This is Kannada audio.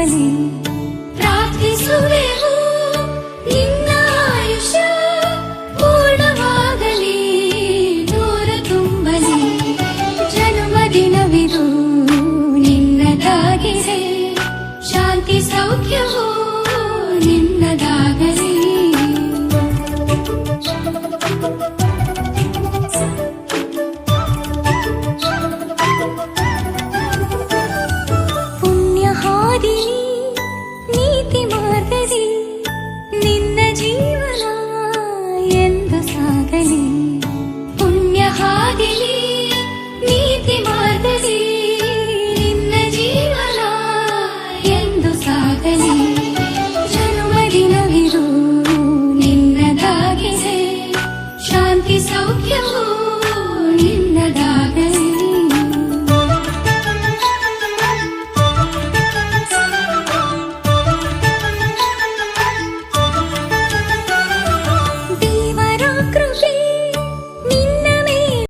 ಮನವಲಿ ಪ್ರಾರ್ಥಿಸುವೆ ನಿನ್ನ ಪೂರ್ಣವಾಗಲಿ. ತುಂಬಲಿ ಶಾಂತಿ ನಿನ್ನದಾಗಲಿ. 嫁给你。